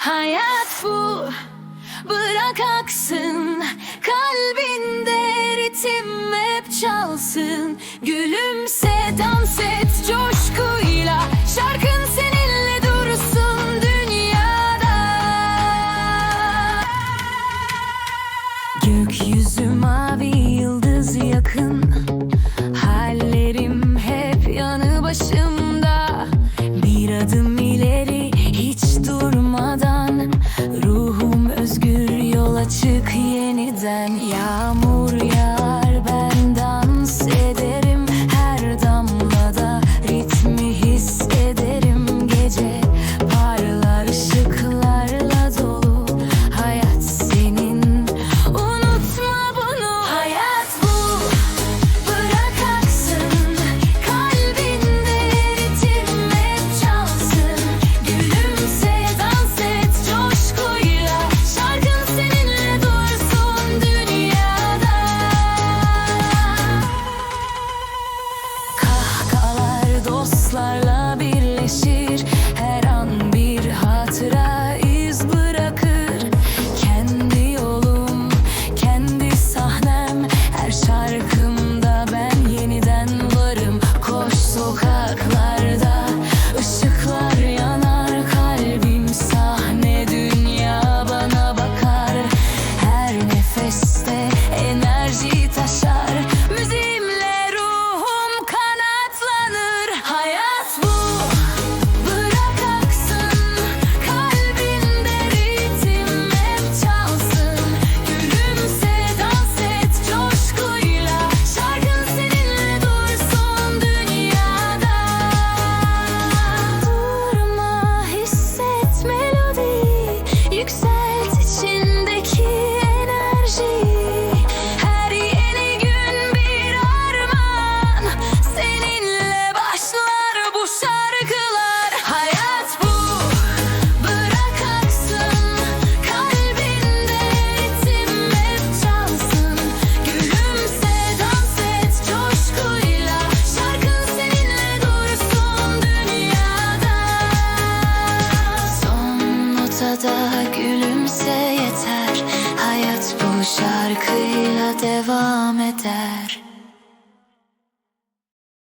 Hayat bu. Bırak aksın. Kalbinde ritim hep çalsın. Gülümse dans et coşkuyla. Şarkın seninle dursun dünyada. Gökyüzü mavi yıldız yakın Yağmur dostlarla birleşir. Her an bir hatıra iz bırakır. Kendi yolum, kendi Her şarkımda ben yeniden varım. Koş sokaklarda ışıklar yanar. Kalbim sahne dünya bana bakar. Her nefeste enerji taşar Notada gülümse yeter. Hayat bu şarkıyla devam eder